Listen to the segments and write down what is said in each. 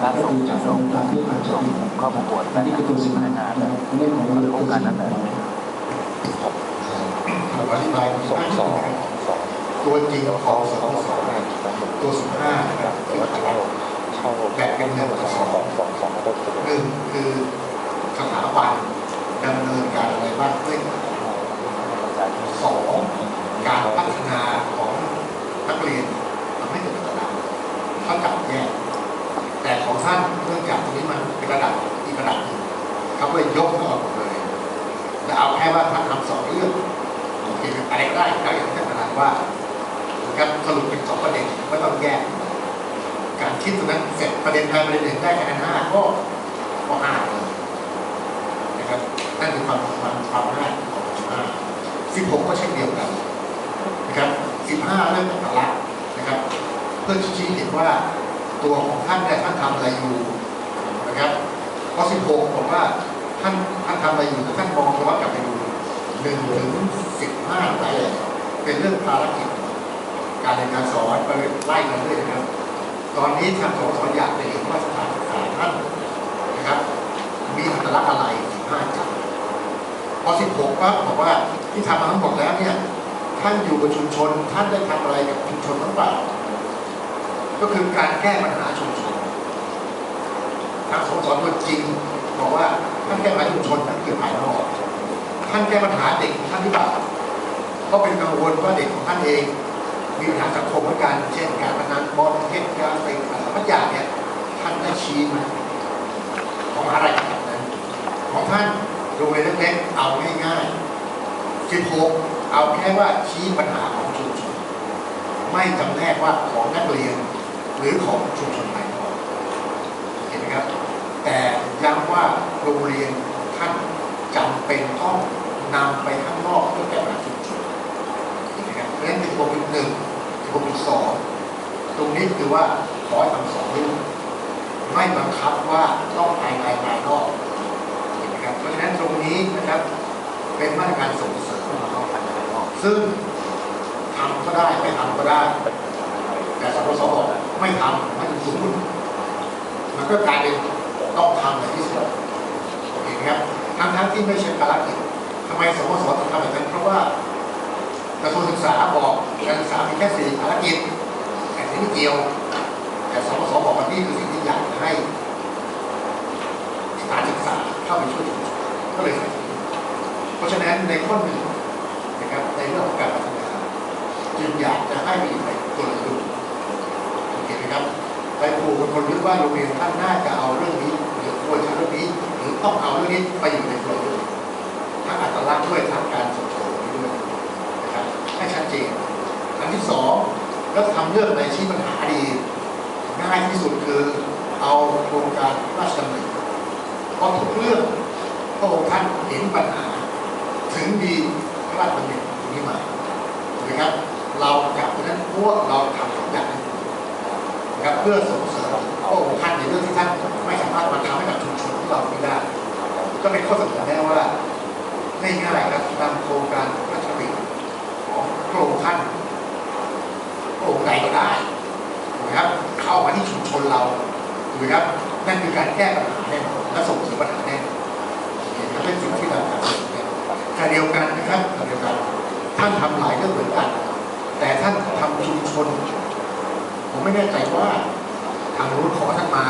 ได้ก็คือจากโครงการที่อาจจะมีครอบครัวอันนี้คือตัวสิ่งนั้นเรื่องของโครงการนั้นแหละอธิบายสองสองตัวจริงของสองสองตัวสิบห้านะครับแต่เช่าเช่าแบ่งเป็นเรื่งสองสองสองสองหนึ่งคือสถาบันดำเนินการอะไรบ้างเพื่อสองการพัฒนาของนักเรียนทำให้เกิดระดับเขาจับแยก แต่ของท่านเนื่องจากตรงนี้มันเป็นระดับอีกระดับหนึ่งเขาก็เลยยกขึ้นมาหมดเลยแล้วเอาแค่ว่าท่านทำสองเรื่องโอเคอะไรก็ได้แล้วอย่างที่ท่านประธานว่านะครับสรุปเป็นสองประเด็นไม่ต้องแยกการคิดตรงนั้นเสร็จประเด็นใดประเด็นหนึ่งได้คะแนนห้าก็ก็ห้าเลยนะครับนั่นคือความความความง่ายของสิบห้าสิบหกก็เช่นเดียวกันนะครับสิบห้าเรื่องของละนะครับ เพื่อชี้เห็นว่า ตัวของท่านเนี่ยท่านทำอะไรอยู่นะครับข้อสิบหกบอกว่าท่านท่านทำอะไรอยู่ท่านมองย้อนกลับไปดูหนึ่งถึงสิบห้าไปเป็นเรื่องภารกิจ การเรียนการสอนไปไล่กันเรื่อยนะครับ ตอนนี้ท่างสสอยากจะเห็นว่าสถานศึกษาท่านนะครับ มีอัตลักษณ์อะไร15จังพอ16ก็บอกว่าที่ทำมาทั้งหมดแล้วเนี่ยท่านอยู่กับชุมชนท่านได้ทำอะไรกับชุมชนบ้างเปล่า ก็คือการแก้ปัญหาชุมชนทางสสตัวจริงบอกว่าท่านแก้ปัญหาชุมชนนั่นคือภายนอกท่านแก้ปัญหาเด็กท่านที่เปล่าเพราะเป็นกังวลว่าเด็กของท่านเองมีปัญหาสังคมเหมือนกันเช่นการพนันบอลเทศยาเสพติดอะไรทุกอย่างเนี่ยท่านได้ชี้มาของอะไรแบบนั้นของท่านโรงเรียนเล็กๆเอาง่ายๆ16เอาแค่ว่าชี้ปัญหาของชุมชนไม่จำแนกว่าของนักเรียน หรือของชุมชนภายนอกเห็นไหมครับ แต่ย้ำว่าโรงเรียนของท่านจำเป็นต้องนำไปข้างนอกเพื่อแก้ปัญหาชุมชนเห็นะครับเพราะฉะนั้น16จุดหนึ่ง16จุดสองตรงนี้คือว่าขอให้ทำสองเรื่องไม่บังคับว่าต้องภายในภายนอกเห็นไหมครับเพราะฉะนั้นตรงนี้นะครับเป็นมาตรการส่งเสริมเข้าพันธุ์ภายนอกซึ่งทำก็ได้ไม่ทำก็ได้ แต่สปสบไม่ทำมันสูงมันก็กลายเป็นต้องทำในที่สุดโอเคไหมครับทั้งทั้งๆที่ไม่ใช่ภารกิจทำไมสปสถึงทำแบบนั้นเพราะว่ากระทรวงศึกษาบอกการศึกษามีแค่สี่ภารกิจแต่ที่ไม่เกี่ยว แต่สปสบอกว่านี่คือสิ่งที่อยากให้สถานศึกษาเข้าไปช่วยก็เลยใส่เพราะฉะนั้นในข้อหนึ่งนะครับในเรื่องของการพัฒนาจึงอยากจะให้มีในตัว ละครับ ไปผูกเป็นคนนึกว่าโรงเรียนท่านน่าจะเอาเรื่องนี้หรือควรจะเอาเรื่องนี้หรือต้องเอาเรื่องนี้ไปอยู่ในตัวละครทั้งอัตลักษณ์ด้วยทั้งการส่งเสริมด้วยนะครับให้ชัดเจนอันที่สองก็ทำเรื่องในชี้ปัญหาดีง่ายที่สุดคือเอาโครงการราชดำเนินเพราะทุกเรื่องพระองค์ท่านเห็นปัญหา ถึงดีพระราชดำเนินตรงนี้มาถูกไหมครับ เราจากนั้นพวกเราทำทุกอย่าง นะครับเพื่อส่งเสริมพระองค์ท่านในเรื่องที่ท่านไม่สามารถมาทำให้กับชุมชนของเราไม่ได้ ก็เป็นข้อเสนอแน่ว่าง่ายๆครับตามโครงการพระราชดำเนิของพระองค์ท่านพระองค์ใดก็ได้ถูกไหมครับเข้ามาที่ชุมชนเราถูกไหมครับนั่นคือการแก้ปัญหาแน่นอนและส่งเสริมปัญหาแน่นอนเห็นไหมเป็นสิ่งที่เราทำขณะเดียวกันนะครับขณะเดียวกัน ท่านทำหลายเรื่องเหมือนกัน แต่ท่านทำชุมชน ผมไม่แน่ใจว่าทางนู้นขอท่านมา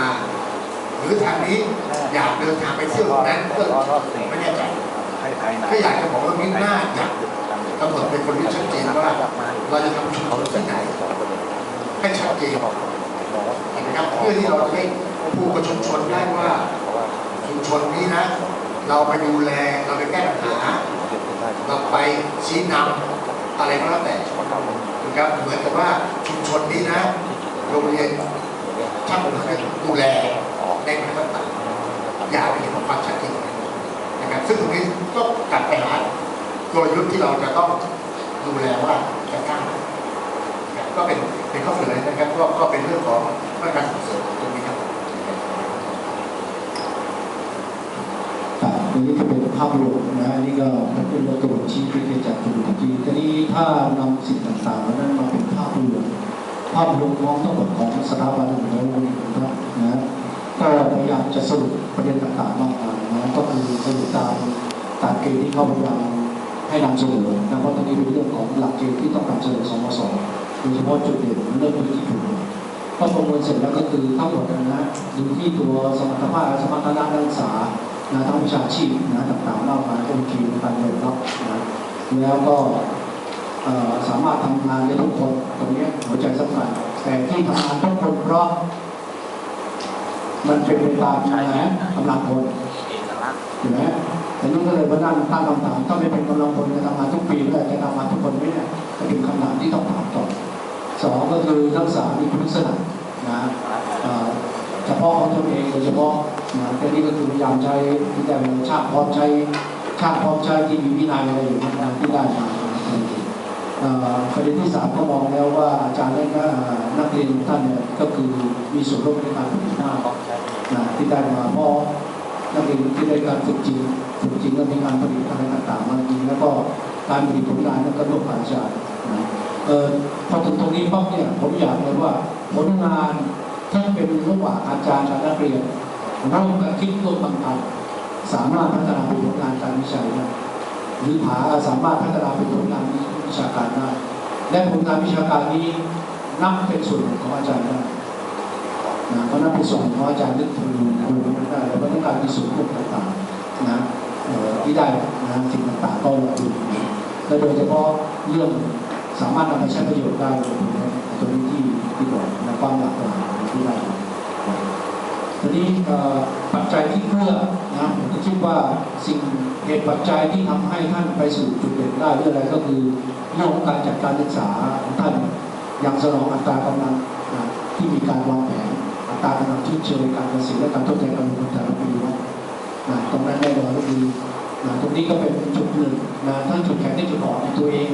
หรือทางนี้อยากเดินทางไปเที่ยวตรงนั้นก็ผมไม่แน่ใจให้ภายในก็อยากจะบอกว่ามิ้นหน้าอยากกำหนดเป็นคนที่ชัดเจนว่าเราจะทำชุมชนที่ไหนให้ชัดเจนเห็นไหมครับเพื่อที่เราจะได้พูดกับชุมชนได้ว่าชุมชนนี้นะ เราไปดูแลเราไปแก้ปัญหาเราไปชี้นำอะไรก็แล้วแต่นะครับเหมือนกับว่าชุมชนนี้นะ โรงเรียนช่างผมเนี่ยดูแลในปัญหาต่างๆอยากเห็นความชัดเจนนะครับซึ่งตรงนี้ก็กลับไปหากลยุทธ์ที่เราจะต้องดูแลว่าจะสร้างก็เป็นเป็นข้อเสนอนะครับก็ก็เป็นเรื่องของมาตรการส่งเสริมตรงนี้ครับครับอันนี้ก็เป็นภาพรวมนะอันนี้ก็เป็นกระบวนชี้ที่เกิดจากจุดที่ทีนี้ถ้านำสิ่งต่างๆนั้นมาเป็นภาพรวม ภาพรวมของทั้งหมดของสถาบันของโรงเรียนนะครับนะยายามจะสรุปประเด็นต่างๆมากมายนะก็คือสรุปตามตามเกณฑ์ที่เขาพยายามให้นำเสนอนะเพราะตอนนี้เป็นเรื่องของหลักเกณฑ์ที่ต้องนำเสนอสมศโดยเฉพาะจุดเด่นเรื่องพื้ที่ถูกก็ประเมินเสร็จแล้วก็คือทั้งหมดนะนะดูที่ตัวสมรรถภาพสมรรถนะนักศึกษานะทั้งวิชาชีพนะต่างๆมากมายก็มีในการยอมรับนะแล้วก็สามารถทำงานได้ทุกคนตรงนี้หัวใจสำคัญ ที่ทำงานทุกคนเพราะ มันเป็นไปตามนะกำลังคนเอกลักษณ์เห็นไหมแต่นี่ก็เลยมานั่งตั้งคำถามถ้าไม่เป็นกำลังคนจะทำงานทุกปีแล้วจะทำงานทุกคนไหมเนี่ยก็เป็นคำถามที่ต้องถามต่อสองก็คือนักษามีคุณลักษณะนะเอ่อเฉพาะของตนเองโดยเฉพาะนะแต่นี่ก็คือพยายามใช้ที่ได้ชาติพร้อมใช้ชาติพร้อมใช้ที่มีวินัยอะไรอยู่นะที่ได้มา ประเด็นที่สามก็มองแล้วว่าอาจารย์และนักเรียนท่านเนี่ยก็คือมีส่วนร่วมในการผลิตมากต้องใช้นะที่ได้มาเพราะนักเรียนที่ได้การฝึกจริงฝึกจริงแล้วมีการผลิตอะไรต่างๆมาจริงแล้วก็การผลิตผลงานนั้นก็ร่วมกับอาจารย์นะเออพอถึงตรงนี้ปั๊บเนี่ยผมอยากเลยว่าผลงานที่เป็นระหว่างอาจารย์กับนักเรียนเร่วมกันคิดร่วมกันทำสามารถพัฒนาผลงานการวิจัยได้หรือผาสามารถพัฒนาเป็นผลงาน วิชาการได้ และผลงานวิชาการนี้นับเป็นส่วนหนึ่งของอาจารย์ได้นะเพราะนับเป็นส่วนหนึ่งของอาจารย์นึกถึงครูนั้นได้แล้วก็ต้องการมีส่วนร่วมต่างๆนะที่ได้นะสิ่งต่างๆก็ลงทุนและโดยเฉพาะเรื่องสามารถนำไปใช้ประโยชน์ได้ตรงนี้ที่ที่บอกนะความหลากหลายที่ได้ ทีนี้ปัจจัยที่เพื่อนะผมก็คิดว่าสิ่งเหตุปัจจัยที่ทำให้ท่านไปสู่จุดเด่นได้เรื่องอะไรก็คือเรื่องของการจัดการศึกษาของท่านอย่างสนองอัตรากำลังนะที่มีการวางแผนอัตรากำลังชดเชยการเกษตรและการทดแทนการลงทุนแต่ละปีไว้นะตรงนั้นแน่นอนก็คือนะตรงนี้ก็เป็นจุดหนึ่งนะทั้งจุดแข็งและจุดอ่อนในตัวเอง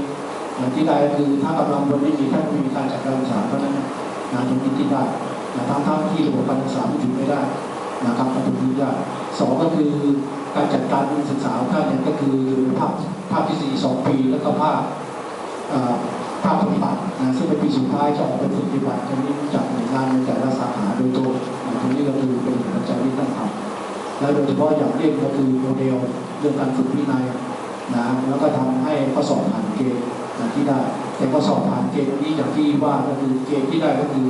นะที่ได้ก็คือถ้ากำลังบนไม่มีท่านมีการจัดการศึกษาเพราะนั้นนะตรงนี้ที่ได้ นะทั้งทั้งที่ระบบการศึกษาไม่ถึงไม่ได้นะครับตรงนี้ได้สองก็คือการจัดการศึกษาของท่านเนี่ยก็คือภาคภาคที่สี่สองปี แล้วก็ภาคภาคปฏิบัตินะซึ่งเป็นปีสุดท้ายจะออกไปฝึกปฏิบัติตรงนี้จากหน่วยงานในแต่ละสาขาโดยตรงตรงนี้ก็คือเป็นปัจจัยที่ต้องทำและโดยเฉพาะอย่างยิ่งก็คือโมเดลเรื่องการฝึกวินัยนะแล้วก็ทำให้ข้อสอบผ่านเกณฑ์ที่ได้ แต่ข้อสอบผ่านเกณฑ์นี้อย่างที่ว่าก็คือเกณฑ์ที่ได้ก็คือ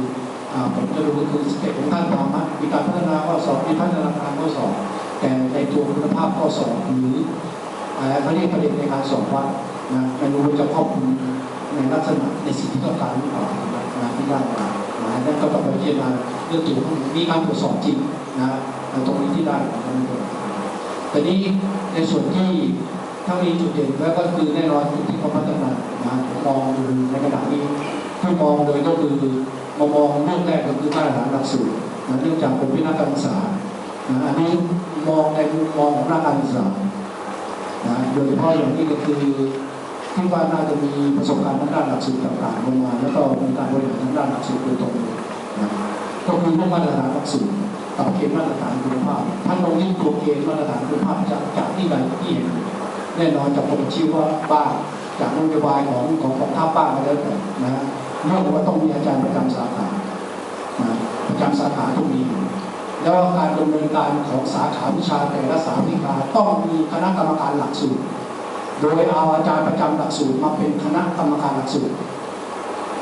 ผมจะดูก็คือสเต็ปของท่านทำนะมีการพัฒนาข้อสอบมีพัฒนาการข้อสอบแต่ในตัวคุณภาพข้อสอบหรืออะไรเขาเรียกประเด็นในการสอบว่านะไม่รู้จะครอบคลุมในลักษณะในสิ่งที่ต้องการหรือเปล่านะที่ได้มานะนั่นก็ต้องไปพิจารณาเรื่องตัวของมีการตรวจสอบจริงนะตรงนี้ที่ได้นะครับแต่นี้ในส่วนที่ถ้ามีจุดเด่นแล้วก็คือแน่นอนจุดที่เขาพัฒนานะมองดูในขณะดาษนี้ที่มองโดยก็คือ มามองเรื่องแรกก็คือมาตรฐานหลักสูตรนะเนื่องจากเป็นวินักการศึกษานะอันนี้มองในมุมมองของนักการศึกษานะโดยเฉพาะอย่างนี้ก็คือที่ว่าน่าจะมีประสบการณ์ทางด้านหลักสูตรต่างๆลงมา แล้วก็มีการบริหารทางด้านหลักสูตรโดยตรงเลยนะก็คือเรื่องมาตรฐานหลักสูตรกับเกณฑ์มาตรฐานคุณภาพท่านลงที่ตัวเกณฑ์มาตรฐานคุณภาพจากจากที่ใดที่เห็นแน่นอนจากผมชื่อว่าบ้านจากนโยบายของของของท่าบ้านมาแล้วแต่นะ เรื่องว่าต้องมีอาจารย์ประจำสาขานะประจำสาขาต้องมีอยู่แล้วการดำเนินการของสาขาวิชาแต่ละสาขาต้องมีคณะกรรมการหลักสูตร โดยเอาอาจารย์ประจำหลักสูตรมาเป็นคณะกรรมการหลักสูตร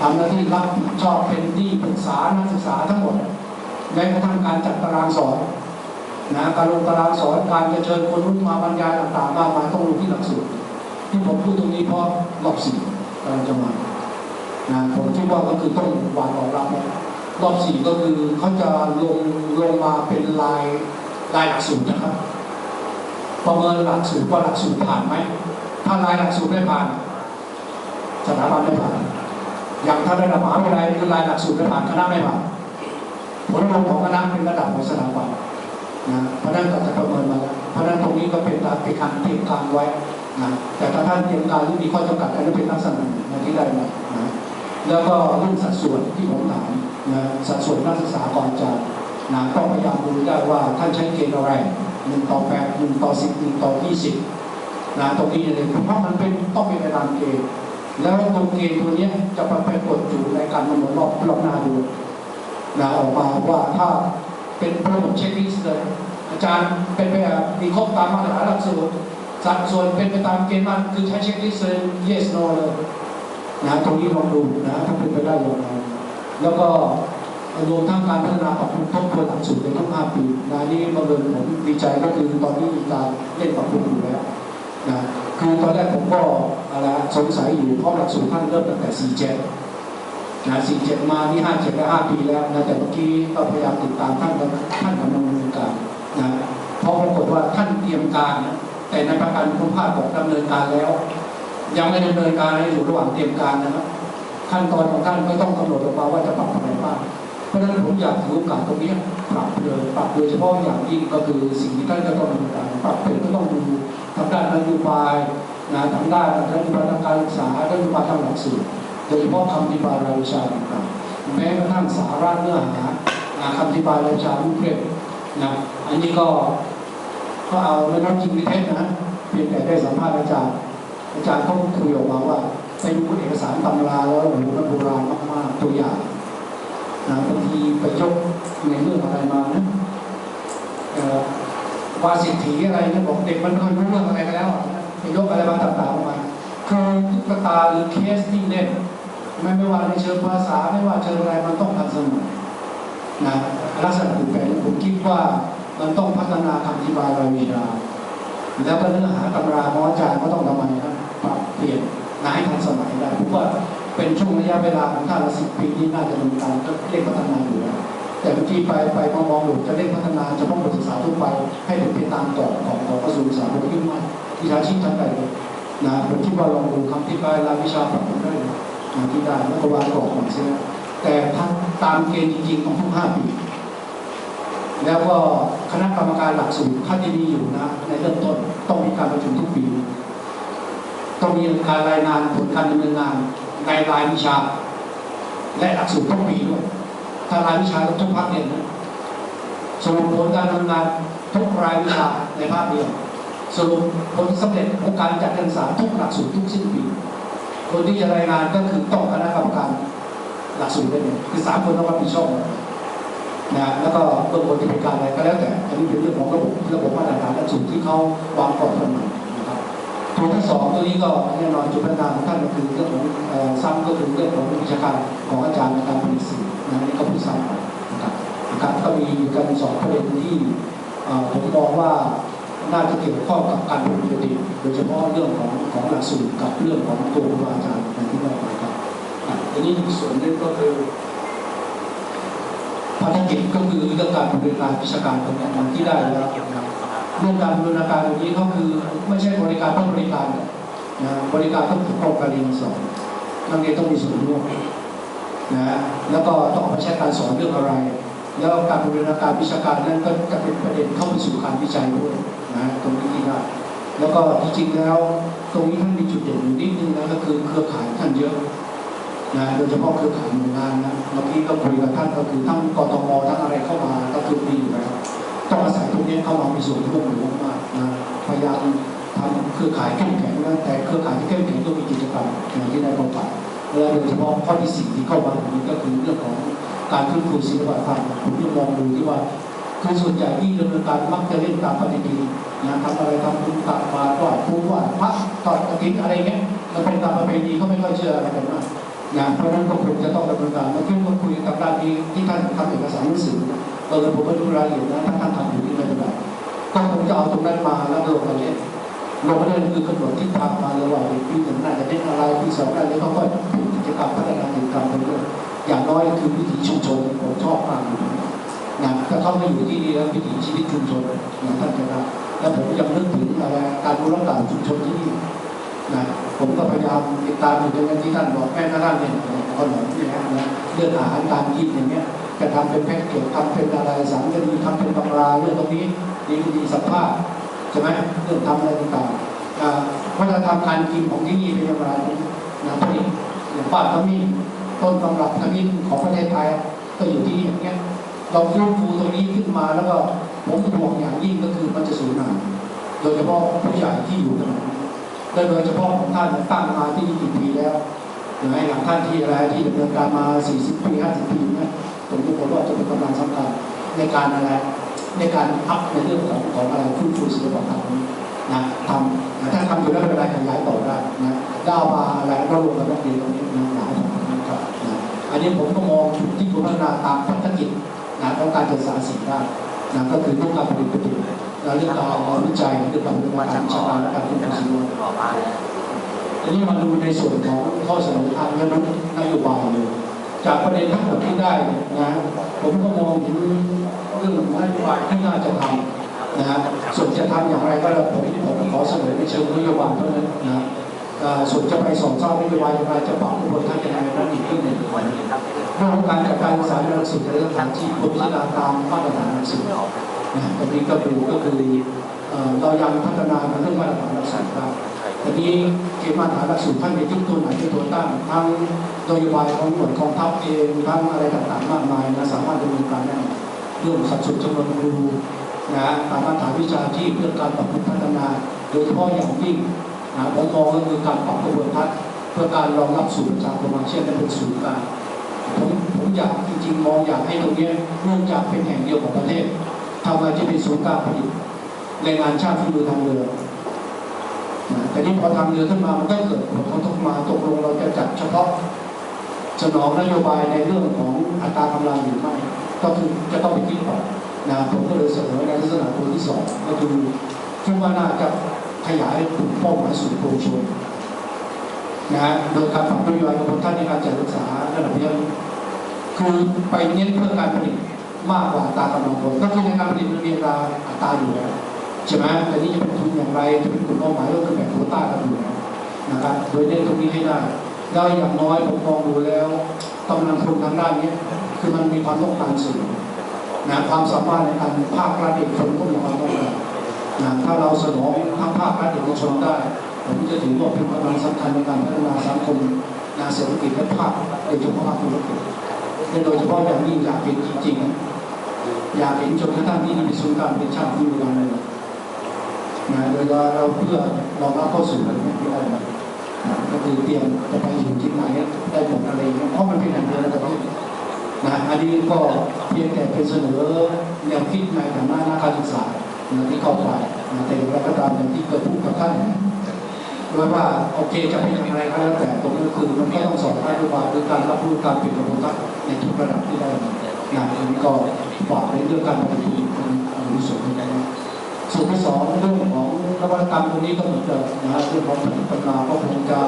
ทำหน้าที่รับผิดชอบเป็นที่ปรึกษานักศึกษาทั้งหมดแม้กระทั่งการจัดตารางสอนนะการลงตารางสอนการจะเชิญคนรุ่นมาบรรยายต่างๆมากมายต้องลงที่หลักสูตรที่ผมพูดตรงนี้เพราะรอบสี่กำลังจะมา นะผมคิดว่าก็คือต้องวางรองรับรอบสี่ก็คือเขาจะลงลงมาเป็นลายลายหลักสูตรนะครับ ประเมินหลักสูตรว่าหลักสูตรผ่านไหมถ้าลายหลักสูตรไม่ผ่านสถาบันไม่ผ่าน อย่างถ้าระดับมหาวิทยาลัยคือลายหลักสูตรไม่ผ่านคณะไม่ผ่านผลรวมของคณะเป็นระดับของสถาบันนะเพราะนั้นก็จะประเมินมาแล้วเพราะนั้นตรงนี้ก็เป็นการเป็นการเตรียมการไว้นะแต่ถ้าท่านเตรียมการหรือมีข้อจำกัดอันนั้เป็นลักษณะหนึ่งนะที่ได้มา แล้วก็เรื่องสัดส่วนที่ผมถามนะสัดส่วนนักศึกษาก่อนจะนะต้องพยายามดูได้ว่าท่านใช้เกณฑ์อะไรหนึ่งต่อแปดหนึ่งต่อสิบหนึ่งต่อยี่สิบนะตรงนี้เลยเพราะมันเป็นต้องเป็นไปตามเกณฑ์แล้วตรงเกณฑ์ตัวนี้จะไปไปกฏอยู่ในการกำหนดรอบรอบหน้าดูนะออกมาว่าถ้าเป็นระบบเช็คลิสต์เลยอาจารย์เป็นไปแบบมีครบตามมาตรฐานหลักสูตรสัดส่วนเป็นไปตามเกณฑ์มันคือใช้เช็คลิสต์เลย yes no เลย นะตรงนี้ลองดูนะถ้าเป็นไปได้ลองแล้วก็รวมทั้งการพัฒนาปรับปรุงทบทวนหลักสูตรในทุก5ปีนะนี่บังเอิญผมดีใจก็คือตอนนี้มีการเล่นปรับปรุงอยู่แล้วนะคือตอนแรกผมก็อะไรสงสัยอยู่เพราะหลักสูตรท่านเริ่มตั้งแต่ 47นะสี่เจ็ดมานี่ห้าเจ็ดและห้าปีแล้วนะแต่เมื่อกี้ก็พยายามติดตามท่านแล้วท่านกำลังดำเนินการนะเพราะปรากฏว่าท่านเตรียมการนะแต่ในประกันคุณภาพบอกดำเนินการแล้ว ยังไม่ดำเนินการอยู่ระหว่างเตรียมการนะครับ ขั้นตอนของท่านก็ต้องกำหนดออกมาว่าจะปรับอะไรบ้างเพราะฉะนั้นผมอยากถือโอกาสตรงนี้ปรับเลยปรับโดยเฉพาะอย่างยิ่งก็คือสิ่งที่ท่านจะต้องดำเนินการปรับเป็นก็ต้องดูทางด้านนโยบายนะทางด้านนโยบายทางการศึกษานโยบายทางหลักสูตรโดยเฉพาะคำอธิบายรายวิชาต่างๆแม้กระทั่งสาระเนื้อหาคำอธิบายรายวิชาลูกเล่มนะอันนี้ก็ก็เอาไม่น้ำจริงไม่เท็จนะเพียงแต่ได้สัมภาษณ์อาจารย์ อาจารย์เขาคุยออกมาว่าไปดูเอกสารตำราแล้วโอ้โหมันโบราณมากๆตัวอย่างนะบางทีไปยกในเรื่องอะไรมานะเอ่อวาสิทธิอะไรเนี่ยบอกเด็กมันไม่ค่อยรู้เรื่องอะไรกันแล้วไปยกอะไรมาต่างๆออกมาคือตุ๊กตาหรือเคสที่เล่นไม่ไม่ว่าในเชิงภาษาไม่ว่าเชิงอะไรมันต้องทันสมัยนะลักษณะถูกแปลผมคิดว่ามันต้องพัฒนาคำอธิบายรายวิชาแล้วก็เนื้อหาตำราของอาจารย์ก็ต้องทำไมนะปรับ เปลี่ยนนะให้ทันสมัยได้ผมว่าเป็นช่วงระยะเวลาของท่านละสิบปีที่น่าจะดำเนินการก็เร่งพัฒนาอยู่แล้วแต่เมื่อกี้ไปไปมองมองดูจะเร่งพัฒนาเฉพาะบทศึกษาทั่วไปให้เป็นไปตามกรอบของของกระทรวงศึกษาธิการว่าวิชาชีพทั้งใดเลยนะผมคิดว่าลองดูคำที่ปลายรายวิชาปรับปรุงได้นะที่ได้แล้วก็วางกรอบของเสียแต่ทั้งตามเกณฑ์จริงๆของทุกห้าปีแล้วก็คณะกรรมการหลักสูตรถ้าที่มีอยู่นะในเริ่มต้นต้องมีการประชุมทุกปี ต้องมีการรายงานผลการดำเนินงานในรายวิชา และหลักสูตรทุกปีด้วยถ้ารายวิชาต้องทุกภาคเรียนสรุปผลการดำเนินงานทุกรายวิชาในภาคเรียนสรุปผลสำเร็จของการจัดการศึกษาทุกหลักสูตรทุกสิ้นปีคนที่จะรายงานก็คือต้องคณะกรรมการหลักสูตรได้เลยคือสามคนต้องรับผิดชอบนะแล้วก็เบื้องบนจะเป็นการอะไรก็แล้วแต่ อันนี้เป็นเรื่องของระบบระบบมาตรฐานหลักสูตรที่เขาวางกรอบกันมา ตัวที่สองตัวนี้ก็แน่นอนจุดพัฒนาของท่านก็คือเรื่องของซ้ำก็คือเรื่องของวิชาการของอาจารย์ในการผลิตสื่อนะอันนี่ก็พูดซ้ำนะครับนะครับก็มีการสองประเด็นที่ผมมองว่าน่าจะเกี่ยวข้องกับการปฏิบัติโดยเฉพาะเรื่องของของหลักสูตรกับเรื่องของตัวครูอาจารย์อย่างที่ว่าไปครับอันนี้อีกส่วนนึงก็คือภารกิจก็คือเรื่องการบริการวิชาการของอาจารย์ที่ได้แล้วนะ เรื่องการบริการตรงนี้ก็คือไม่ใช่บริการเพื่อบริการนะบริการต้องถูกต้องการเรียนสอนนักเรียนต้องมีส่วนร่วมนะแล้วก็ต้องเอาไปใช้การสอนเรื่องอะไร แล้วการบริการวิชาการนั้นก็จะเป็นประเด็นเข้าไปสู่การวิจัยด้วยนะตรงนี้ที่ได้แล้วก็จริงๆแล้วตรงนี้ท่านมีจุดเด่นอยู่นิดนึงนะก็คือเครือข่ายท่านเยอะนะโดยเฉพาะเครือข่ายหน่วยงานนะเมื่อกี้ก็คุยกับท่านก็คือทั้งกทมทั้งอะไรเข้ามาก็คือดีอยู่แล้ว ต้องอาศัยตรงนี้เข้ามามีส่วนร่วมอยู่มากนะพยายามทำเครือข่ายเข้มแข็งนะแต่เครือข่ายที่เข้มแข็งต้องมีกิจกรรมอย่างที่ได้บำบัดและโดยเฉพาะข้อที่สี่ที่เข้ามาตรงนี้ก็คือเรื่องของการฟื้นฟูศิลปะธรรมผมยังมองดูที่ว่าคือส่วนใหญ่ที่ดำเนินการมักจะเล่นตามปฏิทินนะทำอะไรทำบุญตักบาตรไหว้ครูไหว้พระตอดกระถิ่นอะไรเงี้ยมันเป็นตามประเพณีเขาไม่ค่อยเชื่ออะไรกันมากนะเพราะนั้นก็คงจะต้องดำเนินการเมื่อกี้ก็คุยกับด้านนี้ที่ท่านทำเอกสารหนังสือเออผมไม่รู้รายละเอียดนะถ้าท่าน ก็คงจะเอาตรงนั้นมาแล้วลงมาเล่นลงมาเล่นคือกำหนดทิศทางมาเลยว่าปีหนึ่งน่าจะเล่นอะไรปีสองน่าจะเล่นเขาก็กิจกรรมพัฒนากิจกรรมไปเรื่อยอย่างน้อยคือวิถีชุมชนผมชอบมากเลยนะถ้าเขามาอยู่ที่นี่แล้ววิถีชีวิตชุมชนนะท่านจะได้แล้วผมยังนึกถึงอะไรการรู้รักษาชุมชนที่นี่นะผมก็พยายามติดตามอยู่ในนั้นที่ท่านบอกแม่ท่านเนี่ยคนหนเนี่ยนะเรื่องอาหารการกินอย่างเงี้ยจะทำเป็นแพ็กเกจทำเป็นอะไรสารคดีทำเป็นตำราเรื่องตรงนี้ ดีดีสัมภาษณ์ใช่ไหมเรื่องทำอะไรต่างๆวัฒนธรรมการกินของที่นี่เป็นอย่างไรนะพอดีอย่างป้าเขามีต้นตำรับทมินของประเทศไทยก็อยู่ที่นี่อย่างเงี้ยเราฟื้นฟูตรงนี้ขึ้นมาแล้วก็ผมเป็นห่วงอย่างยิ่งก็คือมันจะสูญหายโดยเฉพาะผู้ใหญ่ที่อยู่ถนนและโดยเฉพาะของท่านตั้งมาที่นี่กี่ปีแล้วอย่างไรอย่างท่านที่อะไรที่ดำเนินการมา 40 ปี 50 ปีนี่ยผมทุกคนว่าจะเป็นกำลังสำคัญในการอะไร ในการอัพในเรื่องของของอะไรฟื้นฟูศิลปะนี้นะทำนะถ้าทำอยู่แล้เป็นอะไรขยายต่อได้นะดาวมาอะไรก็รวมกันนักเรียนตรงนี้นะหลายนะครับนะอันนี้ผมก็มองจุดที่พัฒนาตามพัฒกิจนะของการศึกษาสิ่งได้นะก็คือเรื่องการผลิตผลิตและเรื่องการวิจัยเรื่องการพัฒนาการวิชาการและการฟื้นฟูศิลปะทีนี้มาดูในส่วนของข้อเสนอทางนโยบายเลยจากประเด็นทั้งหมดที่ได้นะผมก็มองถึง เรื่องนโยบายที่น่าจะทำนะฮะส่วนจะทำอย่างไรก็แล้วผมผมขอเสนอในเชิงนโยบายเท่านั้นนะส่วนจะไปสอนสร้านโยบายอย่างไรจะปรับปรุงทัศนยังไงนั้นอีกเรื่องหนึ่งเรื่องของการจัดการศึกษาในหลักสูตรและสถานที่ผมพิจารณาตามมาตรฐานหลักสูตรนะตรงนี้ก็ดูก็คือเอ่อเรายังพัฒนาในเรื่องมาตรฐานหลักสูตรได้ทีนี้เกณฑ์มาตรฐานหลักสูตรท่านมีทุกตัวไหนที่ตัวตั้งทั้งนโยบายของหน่วยกองทัพเองทั้งอะไรต่างๆมากมายนะสามารถดำเนินการได้ เรื่องสัดส่วนจำนวนครูนะตามมาตรฐานวิชาชีพเพื่อการปรับปรุงพัฒนาโดยเฉพาะอย่างยิ่งนะผมมองก็คือการปรับกระบวนทัศน์เพื่อการรองรับสู่ประชาคมอาเซียนเป็นศูนย์กลางผมผมอยากจริงๆมองอยากให้ตรงนี้เนื่องจากเป็นแห่งเดียวของประเทศทำไมจะเป็นศูนย์กลางผลิตแรงงานชาติที่มือทางเรือแต่นี่พอทำเรือขึ้นมามันก็เกิดผลกระทบมาตกลงเราจะจัดเฉพาะสนองนโยบายในเรื่องของอัตรากำลังหรือไม่ ก็คือจะต้องไปคิดก่อนนะผมก็เลยเสนอในลักษณะตัวที่สองก็คือคิดว่าน่าจะขยายกลุ่มเป้าหมายสู่โปรชนนะโดยการปรับนโยบายของท่านในการจัดศึกษาระดับเรียนคือไปเน้นเพื่อการผลิตมากกว่าตรากำลังคนก็คือในการผลิตมันมีราอัตราอยู่แล้วใช่ไหมแต่นี่จะเป็นทุนอย่างไรจะเป็นกลุ่มเป้าหมายก็คือแบ่งโคต้ากันอยู่นะครับโดยเน้นตรงนี้ให้ได้แล้วอย่างน้อยผมมองดูแล้วกำลังทุนทางด้านนี้ คือมันมีความต้องการสูงนะความสามารถในการภาครัฐเอกชนก็มีความต้องการนะถ้าเราสนองทั้งภาครัฐเอกชนได้ผมจะถือว่าเป็นกำลังสำคัญในการพัฒนาสังคมนาเศรษฐกิจและภาคโดยเฉพาะภาคธุรกิจและโดยเฉพาะอย่างยิ่งอยากเห็นจริงๆอยากเห็นจนกระทั่งที่นี่เป็นศูนย์การเป็นชาติที่มีการเลยนะโดยเราเพื่อรองรับเข้าสู่ระบบที่ได้ก็คือเตรียมจะไปอยู่ที่ไหนได้หมดอะไรเงี้ยเพราะมันเป็นอย่างเดียวในประเทศ นะอันนี้ก็เพียงแต่เป็นเสนอแนวคิดในฐานะนักการศึกษานะที่เข้าไปนะแต่อย่างไรก็ตามอย่างที่เคยพูดกับท่านโดยว่าโอเคจะเป็นอย่างไรก็แล้วแต่ตรงนี้คือมันก็ต้องสอนนโยบายหรือการรับรู้การเปลี่ยนกระบวนการในทุกระดับที่ได้มานะอันนี้ก็ฝากในเรื่องการปฏิบัติเป็นอาวุโสในการส่วนที่สองเรื่องของนวัตกรรมตรงนี้ก็เหมือนเดิมนะฮะเรื่องของผลิตภัณฑ์ก็คงจะ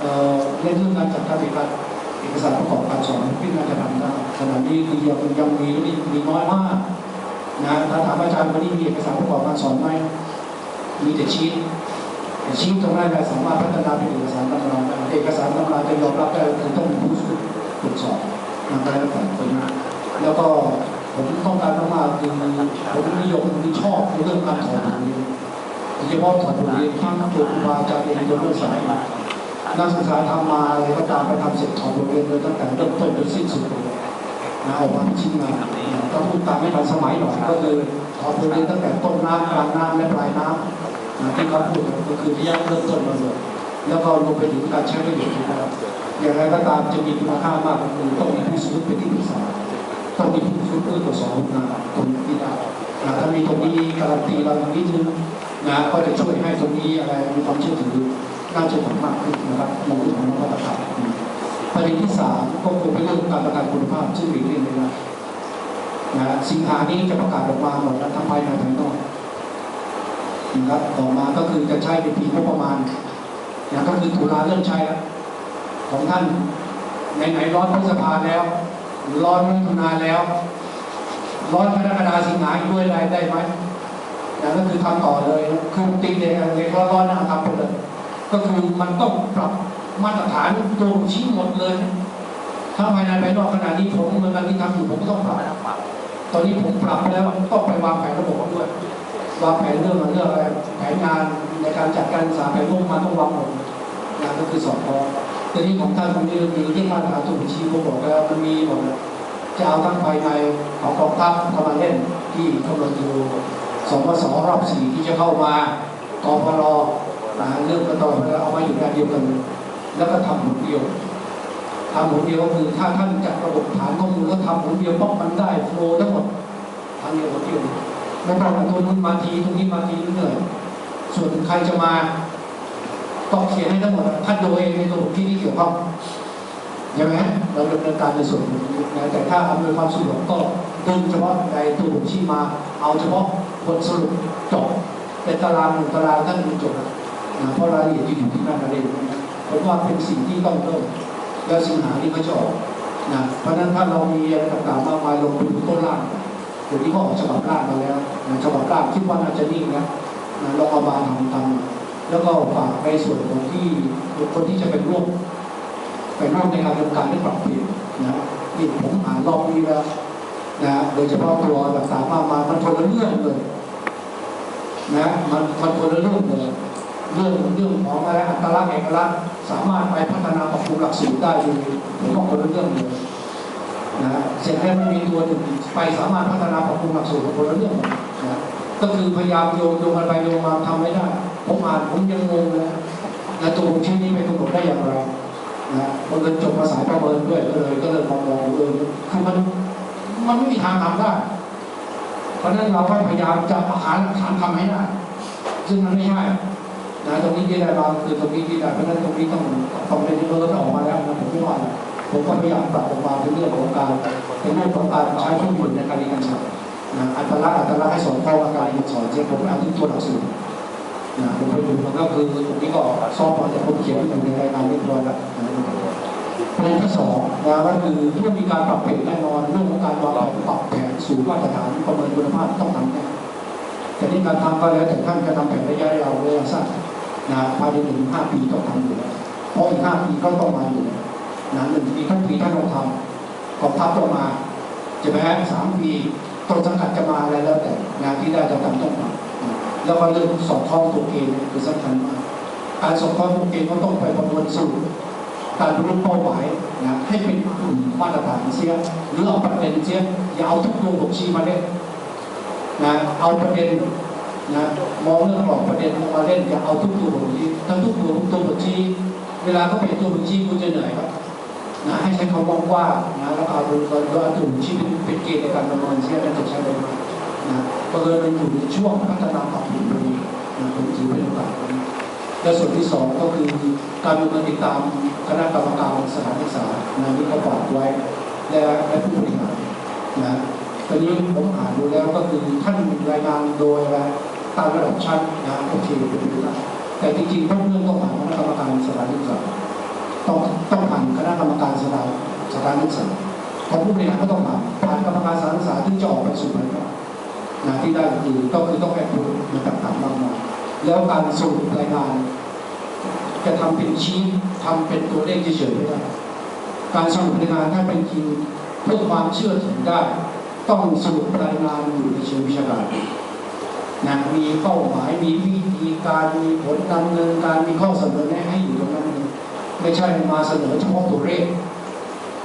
เอ่อในเรื่องการจัดการเอการ เอกสารประกอบการสอนที่น่าจะทำได้ขณะนี้คือยังยังมีมีน้อยมากนะถ้าถามอาจารย์วันนี้มีเอกสารประกอบการสอนไหมมีแต่ชีตแต่ชีตตรงนั้นเราสามารถพัฒนาเป็นเอกสารตำราได้เอกสารตำราจะยอมรับได้คือต้องมีผู้ตรวจสอบนะครับแล้วแต่คนนั้นแล้วก็ผมต้องการมากๆคือผมนิยมที่ชอบเรื่องการถอดบทเรียนโดยเฉพาะถอดบทเรียนทั้งตัวครูบาอาจารย์เองตัวนักศึกษา นักศึกษาทำมาอะไรก็ตามไปทำเสร็จถอดบทเรียนเลยตั้งแต่เริ่มต้นจนสิ้นสุดเลยนะออกมาเป็นชิ้นงานก็พูดตามไม่ทันสมัยหน่อยก็คือถอดบทเรียนตั้งแต่ต้นน้ำกลางน้ำและปลายน้ำนะที่เขาพูดก็คือที่เริ่มต้นมาเลยแล้วก็ลงไปถึงการใช้ประโยชน์นะครับอย่างไรก็ตามจะมีคุณค่ามากก็คือต้องมีผู้สมมติเป็นที่ปรึกษาต้องมีผู้ช่วยเพื่อตรวจสอบนะตรงนี้ได้นะถ้ามีตรงนี้การันตีเราอย่างนิดนึงนะก็จะช่วยให้ตรงนี้อะไรมีความเชื่อถือ น่าเชื่อถือมากขึ้นนะครับมองเรื่องของนวัตกรรมประเด็นที่สามก็คงเป็นเรื่องการประกันคุณภาพซึ่งหลีกเลี่ยงไม่ได้นะสิงหานี้จะประกาศออกมาหมดแล้วทั้งภายในภายนอกนะครับต่อมาก็คือจะใช้ในปีงบประมาณนะก็คือตุลาเริ่มใช้แล้วของท่านไหนๆร้อนพฤษภาแล้ว ร้อนมิถุนาแล้ว ร้อนกรกฎาสิงหาด้วยไรได้ไหมนะก็คือทำต่อเลยคือตีเด็กเด็กร้อนๆนะครับไปเลย ก็คือมันต้องปรับมาตรฐานตัวชี้หมดเลย ถ้าภายในภายนอกขนาดนี้ผมเมือนกันที่ทำอยู่ผมก็ต้องปรับ ตอนนี้ผมปรับแล้วต้องไปวางแผนระบบด้วยวางแผนเรื่องเรื่องอะไรแผนงานในการจัดการศึกษาแผนงบปมาต้องวางหมดนะก็คือสอบพอแต่นี้ของท่านตรงนี้มีที่มาตรฐานตัวชี้ผมบอกแล้วมันมีหมดจะเอาทั้งภายในของกองทัพเข้ามาเล่นที่กำลังอยู่สมสรอบสี่ที่จะเข้ามากองพร นะเรื่องก็ต่อแล้วเอาไว้อยู่ด้านเดียวกัน แล้วก็ทำผลเดียวทำผลเดียวก็คือถ้าท่านจัดระบบฐานข้อมูลแล้วทำผลเดียวป้องมันได้โฟล์ทั้งหมดทางเดียวหัวเดียวไม่ต้องเอาตัวนู้นมาทีตรงนี้มาทีเรื่อยๆส่วนใครจะมาต้องเขียนให้ทั้งหมดท่านดูเองในตัวที่ที่เกี่ยวข้องใช่ไหมเราดำเนินการในส่วนนี้นะแต่ถ้าอำนวยความสะดวกก็ดึงเฉพาะในตัวบัญชีมา เอาเฉพาะผลสรุปจบเป็นตารางหนึ่งตารางท่านดูจบ เพราะรายละเอียดที่อยู่ที่หนั่นนั่นเองผมว่าเป็นสิ่งที่ต้องเริ่มแล้วสิงหาที่เขาจะออกนะเพราะฉะนั้นถ้าเรามีอะไรต่างๆมากมายลงไปดูต้นล่างเดี๋ยวนี้เขาออกฉบับล่างมาแล้วนะฉบับล่างคิดว่าน่าจะนิ่งนะนะเราเอามาทำทำแล้วก็ฝากในส่วนของที่คนที่จะเป็นร่วมไปร่วมในการดำเนินการที่ปรับเปลี่ยนนะนี่ผมอ่านรอบนี้แล้วนะโดยเฉพาะตัวแบบสามารถมามันคนละเรื่องเลยนะมันมันคนละเรื่องเลย เรื่องเรื่องของอะไรอัตลักษณ์เอกลักษณ์สามารถไปพัฒนาปรับปรุงหลักสูตรได้เลยผมว่าคนละเรื่องเลยนะเสร็จแล้วมันมีตัวหนึ่งไปสามารถพัฒนาปรับปรุงหลักสูตรคนละเรื่องนะก็คือพยายามโยงโยงกันไปโยงมาทำไม่ได้ผมอ่านผมยังงงเลยนะตัวผมชื่อนี้ไปกำหนดได้อย่างไรนะบังเอิญจบภาษาประเมินด้วยก็เลยก็เลยมองมองเออคือมันมันไม่มีทางทำได้ เพราะฉะนั้นเราก็พยายามจะหาหลักฐานทำให้ได้ซึ่งมันไม่ใช่ นะตรงนี้ที่ได้มาคือตรงนี้ที่ได้เพราะฉะนั้นตรงนี้ต้องต้องเป็นที่เบิร์ดออกมาแล้วนะผมไม่ว่าผมก็พยายามปรับออกมาเป็นเรื่องของการเป็นเรื่องของการใช้เครื่องมือในการเรียนการสอนนะอัตลักษณ์อัตลักษณ์ให้สอนข้อว่าการเรียนสอนเช่นผมเอาที่ตัวหลักสูตรนะผมไปดูมันก็คือตรงนี้ก็ซอฟต์พอแต่ผมเขียนอยู่ในรายงานเรียบร้อยแล้วประเด็นที่สองนะก็คือเพื่อมีการปรับเปลี่ยนแน่นอนเรื่องของการวางแผนปรับแผนสู่มาตรฐานประเมินคุณภาพต้องทำแน่ แต่นี่การทำก็แล้วแต่ท่านจะทำแผนระยะยาวระยะสั้นนะภายในหนึ่งถึงห้าปีต้องทำอยู่แล้วเพราะอีกห้าปีก็ต้องมาอยู่นะหนึ่งปีทั้งปีท่านต้องทำกองทัพต้องมาจะแม้สามปีต้นสังกัดจะมาอะไรแล้วแต่งานที่ได้จะทำต้องทำแล้วก็เรื่องสอบข้อตัวเองเนี่ยคือสำคัญมากการสอบข้อตัวเองก็ต้องไปประเมินสูตรการรู้เป้าหมายนะให้เป็นกลุ่มมาตรฐานเสียหรือเอาประเด็นเสียอย่าเอาทุกตัวบกชีมาเล่น นะเอาประเด็นนะมองเรื่องกรอบประเด็นมาเล่นอย่าเอาทุกตัวบกชีถ้าทุกตัวทุกตัวบกชีเวลาเขาเป็นตัวบกชีคุณจะเหนื่อยครับนะให้ใช้คำกว้างๆนะแล้วเอาตัวตัวตัวบกชีเป็นเป็นเกณฑ์ในการประเมินเสียนั่นจะใช้ได้ไหมนะบังเอิญมันอยู่ในช่วงพัฒนาปรับเปลี่ยนพอดีนะผมถือเป็นโอกาสตรงและส่วนที่สองก็คือการดำเนินติดตามคณะกรรมการสถานศึกษานะนี่ก็ฝากไว้และและผู้บริหารนะ ตอนนี้ผมอ่านดูแล้วก็คือท่านรายงานโดยอะไรตามระดับชั้นนะโอเคเป็นไปได้แต่จริงๆต้องเรื่องต้องผ่านคณะกรรมการสถานศึกษาต้องต้องผ่านคณะกรรมการสถานสถานศึกษาของผู้บริหารก็ต้องผ่านผ่านกรรมการสถานศึกษาถึงจะออกไปสู่ผลงานนะที่ได้คือก็คือต้องแอบรู้มาต่างๆมากมายแล้วการสรุปรายงาน จะทำเป็นชี้ทำเป็นตัวเลขเฉยๆไม่ได้การสรุปรายงานถ้าเป็นจริงเพื่อความเชื่อถือได้ ต้องสรุปรายงานอยู่ในเชิงวิชาการนะมีเป้าหมายมีวิธีการมีผลดำเนินการมีข้อเสนอแนะให้อยู่ตรงนั้นไม่ใช่มาเสนอเฉพาะตัวเลข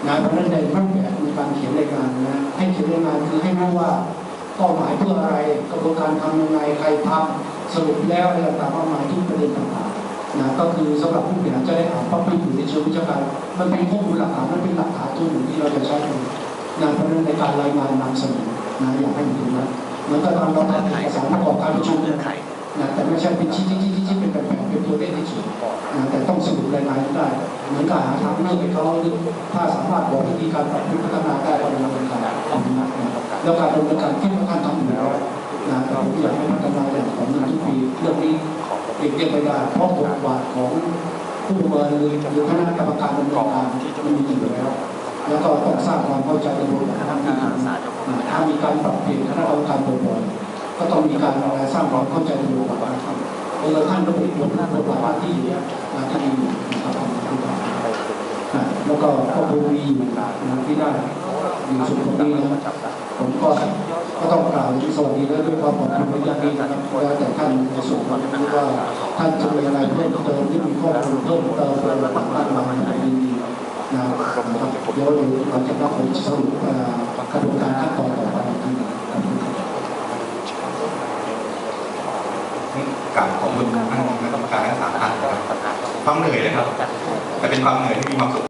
นะเพราะนั้นในรูปแบบในการเขียนรายงานนะให้เขียนรายงานคือให้รู้ว่าเป้าหมายเพื่ออะไรกระบวนการทำยังไงใครทำสรุปแล้วอะไรต่างๆมากมายทุกประเด็นต่างๆนะก็คือสำหรับผู้บริหารจะได้อ่านเพราะเป็นอยู่ในเชิงวิชาการมันเป็นข้อมูลหลักฐานมันเป็นหลักฐานตัวหนึ่งที่เราจะใช้ ในเพราะฉะนั้นในการรายงานนำเสนอนะอยากให้เห็นนะเหมือนกับตอนเราทำเอกสารประกอบการประชุมเนี่ยนะแต่ไม่ใช่เป็นชี้ชี้ชี้ชี้เป็นแผนเป็นตัวเลขที่สุดนะแต่ต้องสรุปรายงานได้ เหมือนกับหาทางเลือกให้เขาถ้าสามารถบอกวิธีการปรับปรุงพัฒนาได้ก็ดำเนินการทำแล้วการดำเนินการที่ท่านทำอยู่แล้วนะแต่อยากให้พัฒนาอย่างของงานทุกปีเรื่องนี้เด็กเรียกไม่ได้เพราะบทบาทของผู้ประเมินหรือหรือคณะกรรมการดำเนินการมันมีอยู่แล้ว แล้วก็ต้องสร้างความเข้าใจในบทบาททางที่ดีถ้ามีการปรับเปลี่ยนคณะกรรมการบ่อยๆก็ต้องมีการอะไรสร้างความเข้าใจในบทบาทนครับเออท่านต้องมีบทบทบาทที่ดีนะที่ดีนะครับแล้วก็ก็ภูมิอยู่นะที่ได้อยู่สุขตรงนี้นะผมก็ก็ต้องกล่าวสวัสดีและด้วยความขอบคุณเป็นอย่างยิ่งนะครับแล้วแต่ท่านในส่วนของที่ว่าท่านจะมีอะไรเพิ่มเติมที่มีข้อมูลเพิ่มเติมอะไรต่างๆมาใน นดีนะครับเดี๋ยวเราจะต้องไปสรุปกระบวนการขั้นตอนต่อไปที่กราบขอบคุณท่านคณะกรรมการทั้งสามท่านนะครับความเหนื่อยนะครับ แต่เป็นความเหนื่อยที่มีความสุข